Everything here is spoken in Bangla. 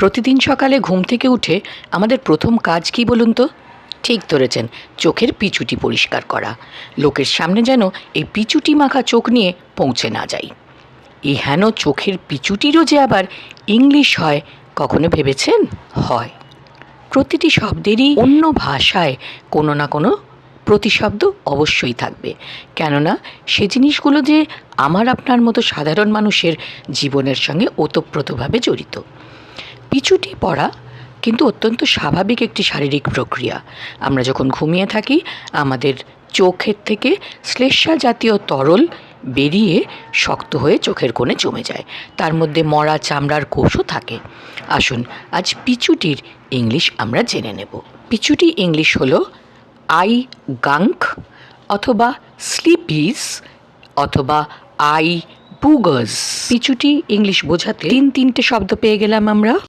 প্রতিদিন সকালে ঘুম থেকে উঠে আমাদের প্রথম কাজ কি বলুন তো? ঠিক ধরেছেন, চোখের পিচুটি পরিষ্কার করা। লোকের সামনে যেন এই পিচুটি মাখা চোখ নিয়ে পৌঁছে না যাই। এই হেন চোখের পিচুটিরও যে আবার ইংলিশ হয়, কখনো ভেবেছেন? হয়। প্রতিটি শব্দেরই অন্য ভাষায় কোনো না কোনো প্রতিশব্দ অবশ্যই থাকবে। কেননা, সে জিনিসগুলো যে আমার আপনার মতো সাধারণ মানুষের জীবনের সঙ্গে ওতপ্রোতভাবে জড়িত। পিছুটি পড়া কিন্তু অত্যন্ত স্বাভাবিক একটি শারীরিক প্রক্রিয়া। আমরা যখন ঘুমিয়ে থাকি, আমাদের চোখের থেকে শ্লেষ্মা জাতীয় তরল বেরিয়ে শক্ত হয়ে চোখের কোণে জমে যায়। তার মধ্যে মরা চামড়ার কোষও থাকে। আসুন, আজ পিচুটির ইংলিশ আমরা জেনে নেব। পিচুটি ইংলিশ হলো আই গাঙ্ক অথবা স্লিপিস অথবা আই বুগার্স পিচুটি ইংলিশ বোঝাতে তিন তিনটে শব্দ পেয়ে গেলাম আমরা।